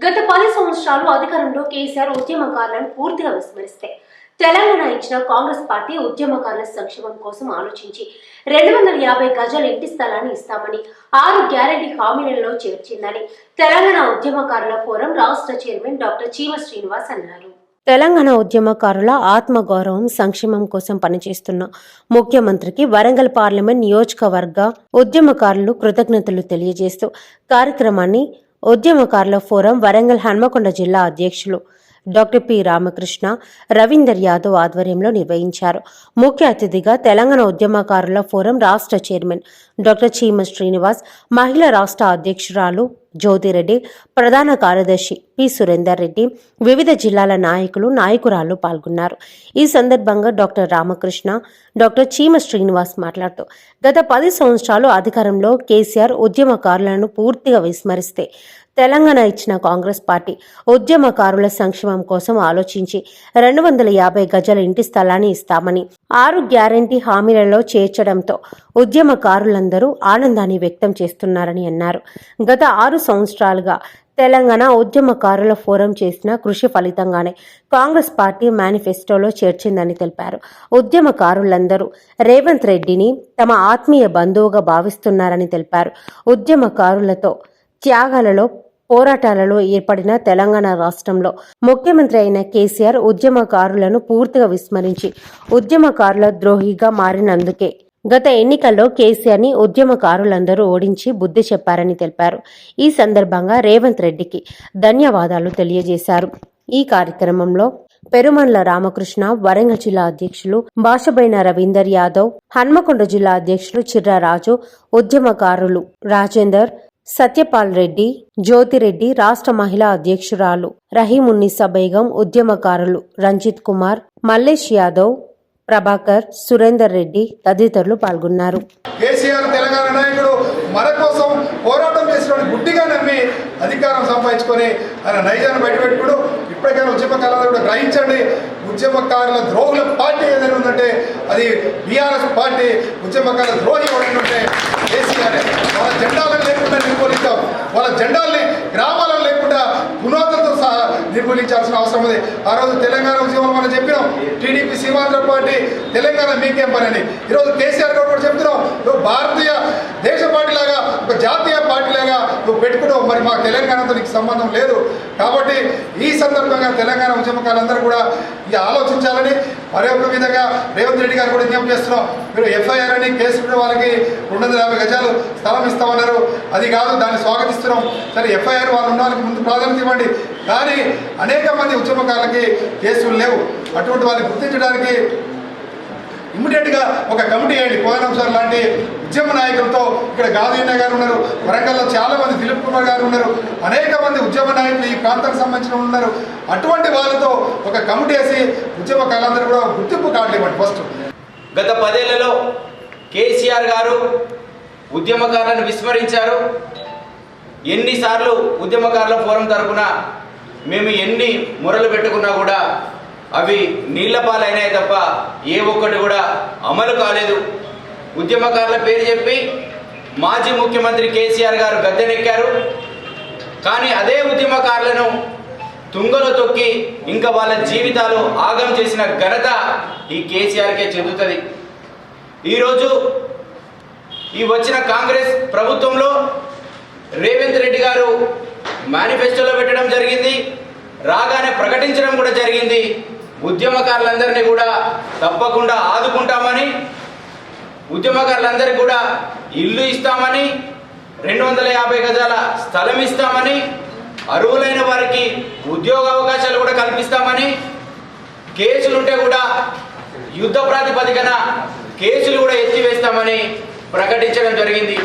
గత పది సంవత్సరాలు అధికారంలో కేసీఆర్ ఉద్యమకారులను పూర్తిగా విస్మరిస్తే తెలంగాణ ఇచ్చిన కాంగ్రెస్ పార్టీ ఉద్యమకారుల సంక్షేమం కోసం ఆలోచించి రెండు వందల యాభై గజాల ఇంటి స్థలాన్ని ఇస్తామని ఆరు గ్యారంటీ హామీలలో చేర్చిందని తెలంగాణ ఉద్యమకారుల ఫోరం రాష్ట్ర చైర్మన్ డాక్టర్ చీమ శ్రీనివాస్ అన్నారు. తెలంగాణ ఉద్యమకారుల ఆత్మగౌరవం సంక్షేమం కోసం పనిచేస్తున్న ముఖ్యమంత్రికి వరంగల్ పార్లమెంట్ నియోజకవర్గ ఉద్యమకారులు కృతజ్ఞతలు తెలియజేస్తూ కార్యక్రమాన్ని ఉద్యమకారుల ఫోరం వరంగల్ హన్మకొండ జిల్లా అధ్యక్షులు డాక్టర్ పి రామకృష్ణ రవీందర్ యాదవ్ ఆధ్వర్యంలో నిర్వహించారు. ముఖ్య అతిథిగా తెలంగాణ ఉద్యమకారుల ఫోరం రాష్ట్ర చైర్మన్ డాక్టర్ చీమ శ్రీనివాస్ మహిళా రాష్ట్ర అధ్యక్షురాలు జ్యోతిరెడ్డి ప్రధాన కార్యదర్శి పి. సురేందర్ రెడ్డి వివిధ జిల్లాల నాయకులు నాయకురాలు పాల్గొన్నారు. ఈ సందర్భంగా డాక్టర్ రామకృష్ణ డాక్టర్ చీమ శ్రీనివాస్ మాట్లాడుతూ గత పది సంవత్సరాలు అధికారంలో కేసీఆర్ ఉద్యమకారులను పూర్తిగా విస్మరిస్తే తెలంగాణ ఇచ్చిన కాంగ్రెస్ పార్టీ ఉద్యమకారుల సంక్షేమం కోసం ఆలోచించి రెండు వందల యాభై గజల ఇంటి స్థలాన్ని ఇస్తామని ఆరు గ్యారంటీ హామీలలో చేర్చడంతో ఉద్యమకారులందరూ ఆనందాన్ని వ్యక్తం చేస్తున్నారని అన్నారు. గత ఆరు సంవత్సరాలుగా తెలంగాణ ఉద్యమకారుల ఫోరం చేసిన కృషి ఫలితంగానే కాంగ్రెస్ పార్టీ మేనిఫెస్టోలో చేర్చిందని తెలిపారు. ఉద్యమకారులందరూ రేవంత్ రెడ్డిని తమ ఆత్మీయ బంధువుగా భావిస్తున్నారని తెలిపారు. ఉద్యమకారులతో త్యాగాలలో పోరాటాలలో ఏర్పడిన తెలంగాణ రాష్ట్రంలో ముఖ్యమంత్రి అయిన కేసీఆర్ ఉద్యమకారులను పూర్తిగా విస్మరించి ఉద్యమకారుల ద్రోహిగా మారినందుకే గత ఎన్నికల్లో కేసీఆర్ని ఉద్యమకారులందరూ ఓడించి బుద్ధి చెప్పారని తెలిపారు. ఈ సందర్భంగా రేవంత్ రెడ్డికి ధన్యవాదాలు తెలియజేశారు. ఈ కార్యక్రమంలో పెరుమండ్ల రామకృష్ణ వరంగల్ జిల్లా అధ్యక్షులు భాషబైన రవీందర్ యాదవ్ హన్మకొండ జిల్లా అధ్యక్షులు చిర్రారాజు ఉద్యమకారులు రాజేందర్ సత్యపాల్ రెడ్డి జ్యోతిరెడ్డి రాష్ట్ర మహిళా అధ్యక్షురాలు రహీమున్నిసా బేగం ఉద్యమకారులు రంజిత్ కుమార్ మల్లేష్ యాదవ్ ప్రభాకర్ సురేందర్ రెడ్డి తదితరులు పాల్గొన్నారు. కేసీఆర్ తెలంగాణ నాయకుడు మన కోసం పోరాటం చేసిన గుడ్డిగా నమ్మి అధికారం సంపాదించుకొని ఆయన నైజాన్ని బయటపెట్టుకుడు. ఇప్పటికైనా కాలంలో కూడా గ్రహించండి. ఉద్యమకారుల ద్రోహుల పార్టీ ఏదైనా ఉందంటే అది బీఆర్ఎస్ పార్టీ ఉద్యమకారుల ద్రోహి నిర్మూలించాల్సిన అవసరం ఉంది. ఆ రోజు తెలంగాణ ఉద్యమం మనం చెప్పినాం. టీడీపీ సీమాంధ్ర పార్టీ తెలంగాణ మీకేం పని అని. ఈరోజు కేసీఆర్ గారు కూడా చెప్తున్నాం నువ్వు భారతీయ దేశ పార్టీ లాగా ఒక జాతీయ పార్టీ లాగా నువ్వు పెట్టుకున్నావు మరి మా తెలంగాణతో నీకు సంబంధం లేదు. కాబట్టి ఈ సందర్భంగా తెలంగాణ ఉద్యమకాలందరూ కూడా ఇది ఆలోచించాలని మరి ఒక విధంగా రేవంత్ రెడ్డి గారు కూడా విజ్ఞప్తి చేస్తున్నాం. మీరు ఎఫ్ఐఆర్ అని కేసు వాళ్ళకి రెండు వందల యాభై గజాలు స్థలం ఇస్తామన్నారు. అది కాదు దాన్ని స్వాగతిస్తున్నాం. సరే ఎఫ్ఐఆర్ వాళ్ళు ఉన్న వాళ్ళకి ముందు ప్రాధాన్యత ఇవ్వండి. కానీ అనేక మంది ఉద్యమకారులకి కేసులు లేవు. అటువంటి వాళ్ళని గుర్తించడానికి ఇమ్మీడియట్గా ఒక కమిటీ వేయండి కోదనం సార్ లాంటి ఉద్యమ నాయకులతో ఇక్కడ గాదీన్న గారు ఉన్నారు వరంగల్లో చాలా మంది దిలీప్ కుమార్ గారు ఉన్నారు అనేక మంది ఉద్యమ నాయకులు ఈ ప్రాంతానికి సంబంధించిన ఉన్నారు. అటువంటి వాళ్ళతో ఒక కమిటీ వేసి ఉద్యమకాలందరూ కూడా గుర్తింపు కార్డులు ఇవ్వండి ఫస్ట్. గత పదేళ్ళలో కేసీఆర్ గారు ఉద్యమకారులను విస్మరించారు. ఎన్నిసార్లు ఉద్యమకారుల ఫోరం తరపున మేము ఎన్ని మొరలు పెట్టుకున్నా కూడా అవి నీళ్ళపాలైనాయి తప్ప ఏ ఒక్కటి కూడా అమలు కాలేదు. ఉద్యమకారుల పేరు చెప్పి మాజీ ముఖ్యమంత్రి కేసీఆర్ గారు గద్దెనెక్కారు. కానీ అదే ఉద్యమకారులను తుంగలో తొక్కి ఇంకా వాళ్ళ జీవితాలు ఆగం చేసిన ఘనత ఈ కేసీఆర్కే చెందుతుంది. ఈరోజు ఈ వచ్చిన కాంగ్రెస్ ప్రభుత్వంలో రేవంత్ రెడ్డి గారు మేనిఫెస్టోలో పెట్టడం జరిగింది. రాగానే ప్రకటించడం కూడా జరిగింది. ఉద్యమకారులందరినీ కూడా తప్పకుండా ఆదుకుంటామని ఉద్యమకారులందరికీ కూడా ఇల్లు ఇస్తామని రెండు వందల యాభై గజాల స్థలం ఇస్తామని అర్హులైన వారికి ఉద్యోగ అవకాశాలు కూడా కల్పిస్తామని కేసులుంటే కూడా యుద్ధ ప్రాతిపదికన కేసులు కూడా ఎత్తివేస్తామని ప్రకటించడం జరిగింది.